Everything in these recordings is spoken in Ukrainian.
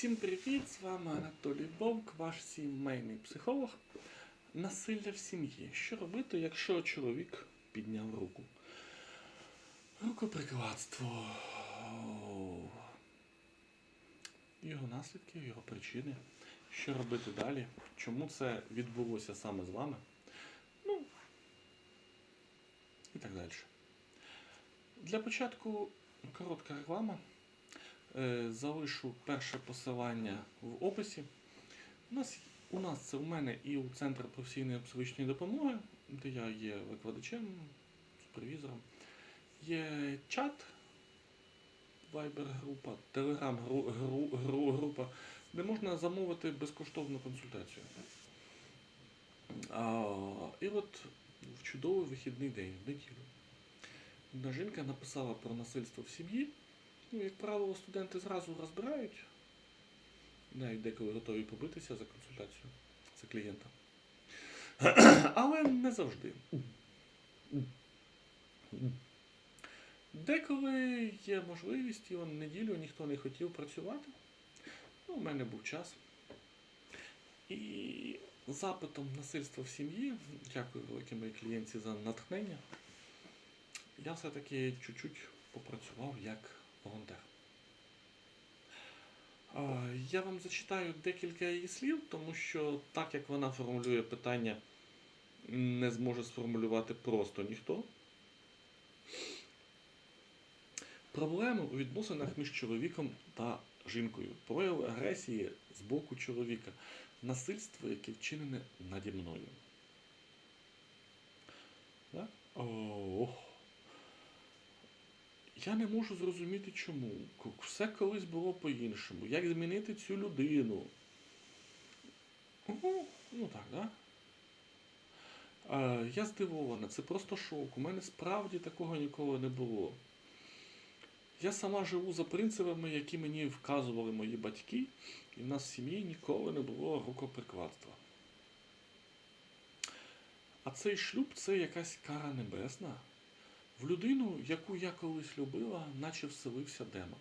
Всім привіт! З вами Анатолій Вовк, ваш сімейний психолог. Насилля в сім'ї. Що робити, якщо чоловік підняв руку? Рукоприкладство. Його наслідки, його причини. Що робити далі? Чому це відбулося саме з вами? Ну і так далі. Для початку коротка реклама. Е, Залишу перше посилання в описі. У нас, у нас це у мене і у Центр професійної психологічної допомоги, де я є викладачем, супервізором. Є чат, Viber-група, Telegram-група, де можна замовити безкоштовну консультацію. А, і от в чудовий вихідний день, в неділю. Одна жінка написала про насильство в сім'ї. Ну, як правило, студенти зразу розбирають, навіть деколи готові побитися за консультацію за клієнта. Але не завжди. Деколи є можливість, і он неділю ніхто не хотів працювати. Ну, у мене був час. І запитом насильства в сім'ї, дякую великій моїй клієнтці за натхнення, я все-таки чуть-чуть попрацював як А, Я вам зачитаю декілька її слів, тому що так як вона формулює питання, не зможе сформулювати просто ніхто. Проблеми у відносинах між чоловіком та жінкою, прояв агресії з боку чоловіка, насильство, яке вчинене наді мною. Да? Ох. Я не можу зрозуміти чому. Все колись було по-іншому. Як змінити цю людину? Ну, ну так, да? А, я здивована, це просто шок. У мене справді такого ніколи не було. Я сама живу за принципами, які мені вказували мої батьки, і в нас в сім'ї ніколи не було рукоприкладства. А цей шлюб це якась кара небесна. В людину, яку я колись любила, наче вселився демон.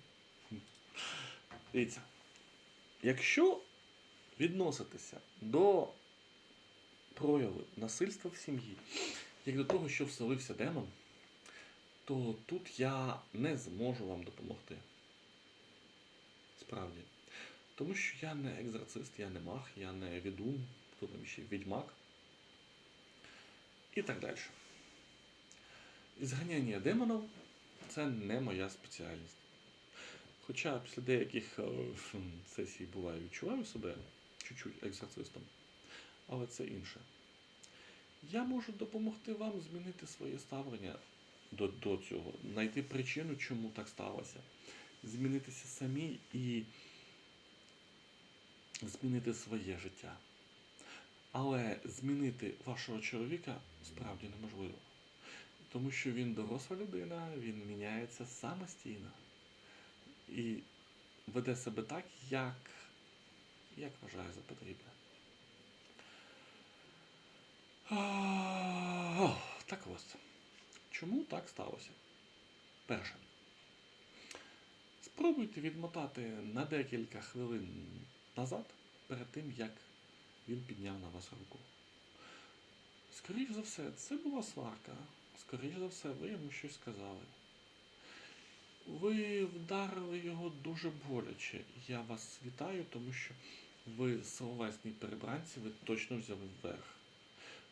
Дивіться, якщо відноситися до прояви насильства в сім'ї, як до того, що вселився демон, то тут я не зможу вам допомогти. Справді. Тому що я не екзорцист, я не маг, я не відум, хто там ще відьмак. І так далі. Зганяння демонів це не моя спеціальність. Хоча після деяких е, сесій буває відчуваю себе чуть-чуть екзорцистом, але це інше. Я можу допомогти вам змінити своє ставлення до, до цього, знайти причину, чому так сталося, змінитися самі і змінити своє життя. Але змінити вашого чоловіка справді неможливо. Тому що він доросла людина, він міняється самостійно. І веде себе так, як, як вважає за потрібне. Так ось. Чому так сталося? Перше. Спробуйте відмотати на декілька хвилин назад перед тим, як він підняв на вас руку. Скоріше за все, це була сварка. Скоріше за все, ви йому щось сказали. Ви вдарили його дуже боляче. Я вас вітаю, тому що ви словесній перебранці, ви точно взяли вверх.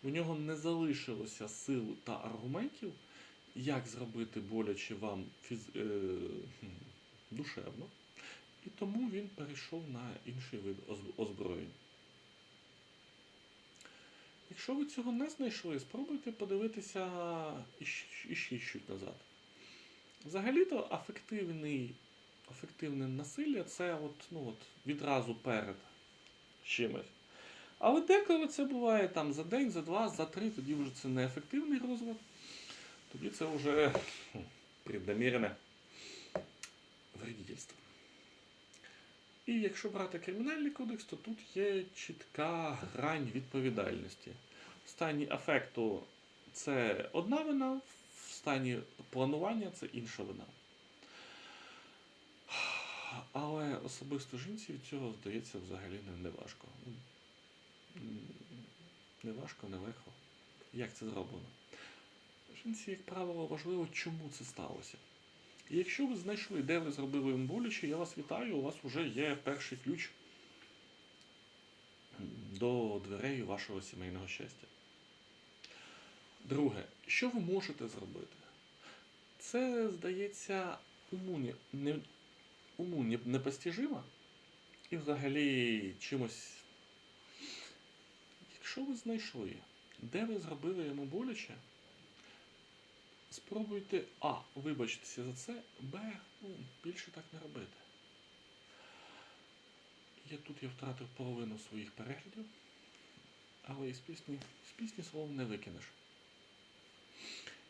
У нього не залишилося сил та аргументів, як зробити боляче вам фіз... е... душевно. І тому він перейшов на інший вид оз- озброєнь. Якщо ви цього не знайшли, спробуйте подивитися іщ- іще чуть назад. Взагалі-то афективний, афективне насилля це от, ну, от, відразу перед чимось. Але деколи це буває там за день, за два, за три, тоді вже це не ефективний розлад. Тоді це вже преднамірене вредительство. І якщо брати кримінальний кодекс, то тут є чітка грань відповідальності. В стані афекту це одна вина, в стані планування це інша вина. Але особисто жінці від цього здається взагалі не, важко. Не важко, не легко. Як це зроблено? Жінці, як правило, важливо, чому це сталося. І якщо ви знайшли, де ви зробили їм боляче, я вас вітаю, у вас вже є перший ключ до дверей вашого сімейного щастя. Друге, що ви можете зробити? Це, здається, уму не, не, уму не, і взагалі чимось. Якщо ви знайшли, де ви зробили йому боляче, спробуйте А. Вибачитися за це, Б. Ну, більше так не робити. Я тут я втратив половину своїх переглядів, але із пісні, з пісні слов не викинеш.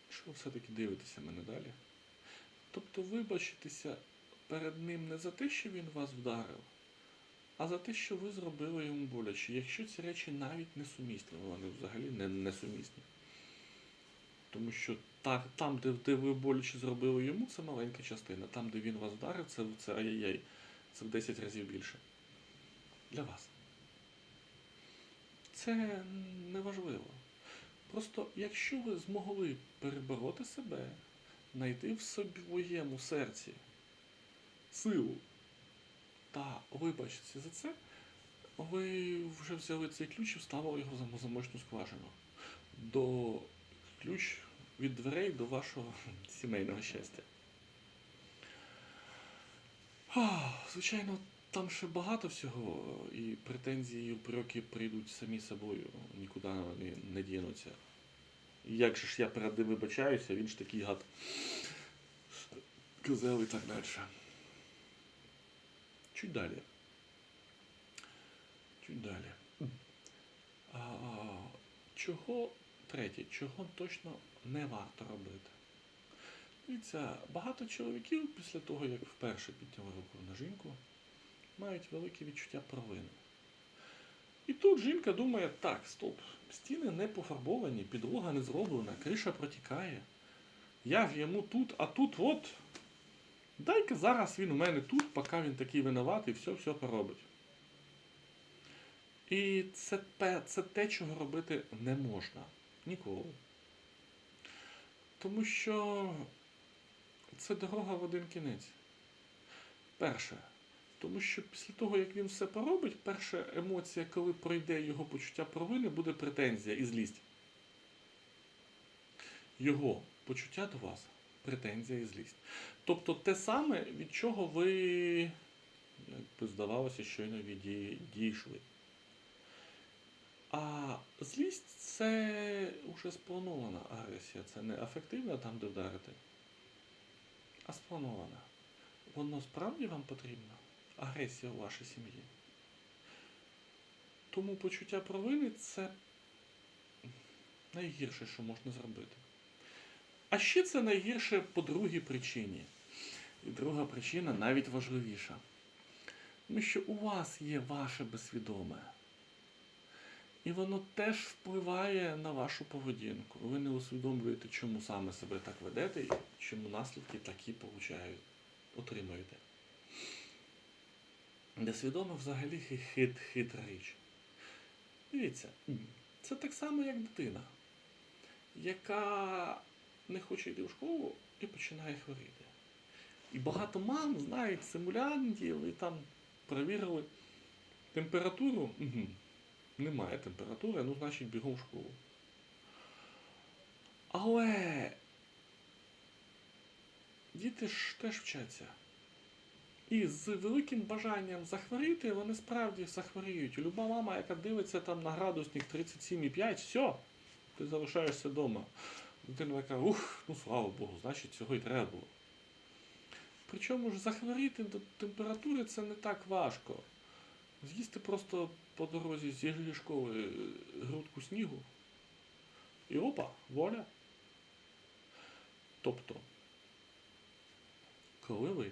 Що ви все-таки дивитеся мене далі? Тобто вибачитися перед ним не за те, що він вас вдарив, а за те, що ви зробили йому боляче. Якщо ці речі навіть несумісні, вони взагалі не несумісні. Тому що та, там, де, де ви боляче зробили йому, це маленька частина. Там, де він вас вдарив, це, це ай-яй-яй. Це в 10 разів більше. Для вас. Це неважливо. Просто якщо ви змогли перебороти себе, знайти в собі своєму серці силу та вибачитися за це, ви вже взяли цей ключ і вставили його за замочну скважину. До ключ від дверей до вашого сімейного щастя. Звичайно, там ще багато всього, і претензії, і упреки прийдуть самі собою, нікуди вони не дінуться. І Як же ж я перед ним вибачаюся, він ж такий гад. Козел і так далі. Чуть далі. Чуть далі. А, чого третє, чого точно не варто робити? Дивіться, багато чоловіків після того, як вперше підняли руку на жінку, мають велике відчуття провини. І тут жінка думає, так, стоп, стіни не пофарбовані, підлога не зроблена, криша протікає. Я ж йому тут, а тут от. Дай-ка зараз він у мене тут, поки він такий винуватий, все-все поробить. І це, це те, чого робити не можна. Ніколи. Тому що це дорога в один кінець. Перше. Тому що після того, як він все поробить, перша емоція, коли пройде його почуття провини, буде претензія і злість. Його почуття до вас претензія і злість. Тобто те саме, від чого ви, як би здавалося, щойно віді- дійшли. А злість це вже спланована агресія. Це не афективна там, де а спланована. Воно справді вам потрібно? Агресія у вашій сім'ї. Тому почуття провини це найгірше, що можна зробити. А ще це найгірше по другій причині. І друга причина навіть важливіша. Тому що у вас є ваше безсвідоме. І воно теж впливає на вашу поведінку. Ви не усвідомлюєте, чому саме себе так ведете і чому наслідки такі получають, отримуєте. Несвідоме взагалі хи- хит, хитра річ. Дивіться, це так само, як дитина, яка не хоче йти в школу і починає хворіти. І багато мам знають симулянтів і там перевірили температуру. Угу. Немає температури, ну значить бігом в школу. Але діти ж теж вчаться. І з великим бажанням захворіти, вони справді захворіють. Люба мама, яка дивиться там на градусник 37,5, все, ти залишаєшся вдома. Дитина така, ух, ну слава Богу, значить цього і треба було. Причому ж захворіти до температури це не так важко. З'їсти просто по дорозі зі школи е, грудку снігу. І опа, воля. Тобто, коли ви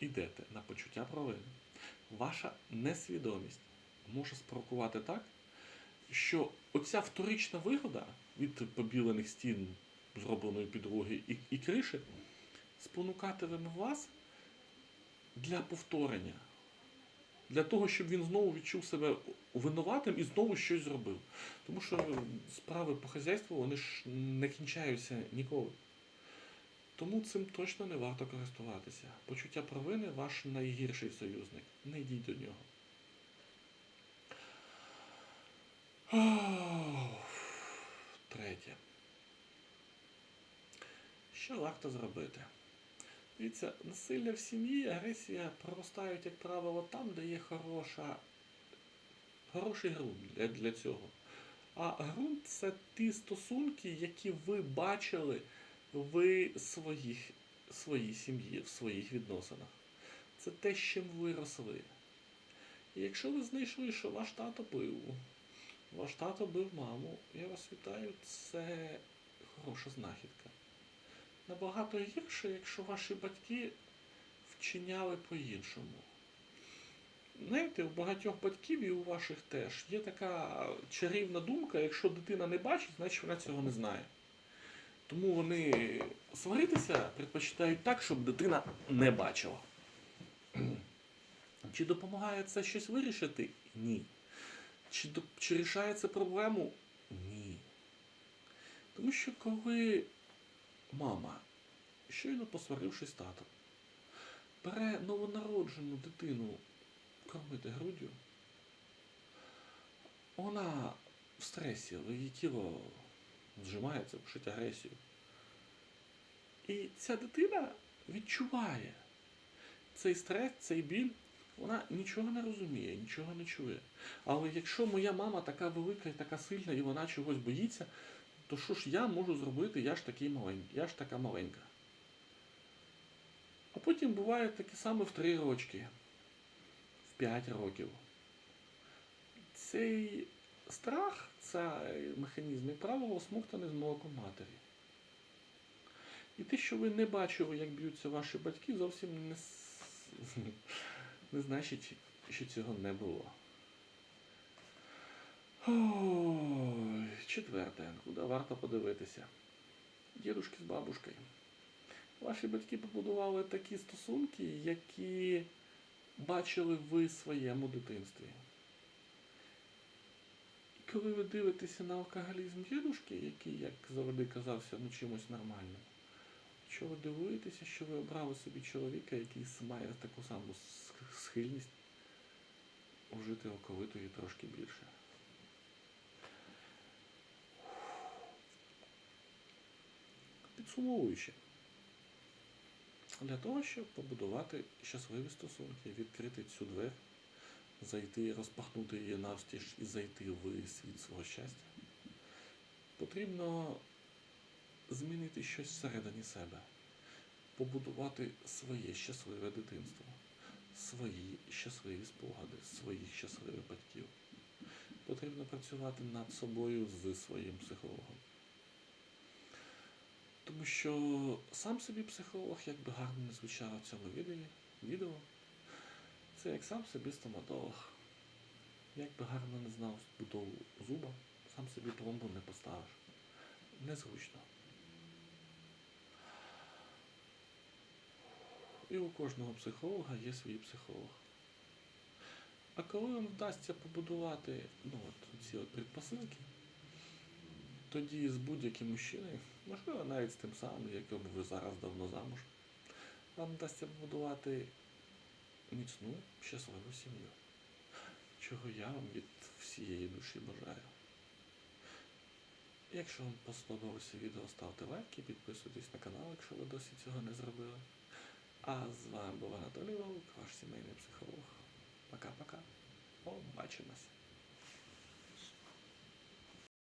йдете на почуття провини, ваша несвідомість може спровокувати так, що оця вторична вигода від побілених стін, зробленої підлоги і, і криші, спонукатиме вас для повторення. Для того, щоб він знову відчув себе винуватим і знову щось зробив. Тому що справи по хазяйству вони ж не кінчаються ніколи. Тому цим точно не варто користуватися. Почуття провини ваш найгірший союзник. Не йдіть до нього. Третє. Що варто зробити? Дивіться, насилля в сім'ї, агресія проростають, як правило, там, де є хороша, хороший ґрунт для, для цього. А ґрунт це ті стосунки, які ви бачили в своїх, своїй сім'ї, в своїх відносинах. Це те, з чим ви росли. І якщо ви знайшли, що ваш тато бив, ваш тато бив маму, я вас вітаю, це хороша знахідка. Набагато гірше, якщо ваші батьки вчиняли по-іншому. Знаєте, у багатьох батьків і у ваших теж є така чарівна думка, якщо дитина не бачить, значить вона цього не знає. Тому вони сваритися предпочитають так, щоб дитина не бачила. Чи допомагає це щось вирішити? Ні. Чи, чи рішає це проблему? Ні. Тому що коли мама, щойно посварившись з татом, бере новонароджену дитину кормити груддю, вона в стресі, її тіло зжимається, пишить агресію. І ця дитина відчуває цей стрес, цей біль, вона нічого не розуміє, нічого не чує. Але якщо моя мама така велика і така сильна, і вона чогось боїться, то що ж я можу зробити? Я ж такий маленький, я ж така маленька. А потім буває таке саме в 3 рочки, в 5 років. Цей страх, цей механізм, як правило, осмоктаний з молоком матері. І те, що ви не бачили, як б'ються ваші батьки, зовсім не, не значить, що цього не було. Ой, четверте, куди варто подивитися. Дідушки з бабушкою. Ваші батьки побудували такі стосунки, які бачили ви в своєму дитинстві. І коли ви дивитеся на алкоголізм дідушки, який, як завжди казався, ну чимось нормальним, що ви дивуєтеся, що ви обрали собі чоловіка, який має таку саму схильність вжити оковитої трошки більше. Підсумовуючи, для того, щоб побудувати щасливі стосунки, відкрити цю двері, зайти, розпахнути її навстіж і зайти в світ свого щастя, потрібно змінити щось всередині себе, побудувати своє щасливе дитинство, свої щасливі спогади, своїх щасливих батьків. Потрібно працювати над собою з своїм психологом. Тому що сам собі психолог, як би гарно не звучало в цьому відео, це як сам собі стоматолог. Як би гарно не знав будову зуба, сам собі пломбу не поставиш. Незручно. І у кожного психолога є свій психолог. А коли вам вдасться побудувати ну, от, ці от предпосилки, тоді з будь-яким мужчиною, можливо, навіть з тим самим, якому ви зараз давно замуж, вам вдасться побудувати міцну, щасливу сім'ю. Чого я вам від всієї душі бажаю. Якщо вам сподобалося відео, ставте лайки, підписуйтесь на канал, якщо ви досі цього не зробили. А з вами був Анатолій Вовк, ваш сімейний психолог. Пока-пока. Побачимось.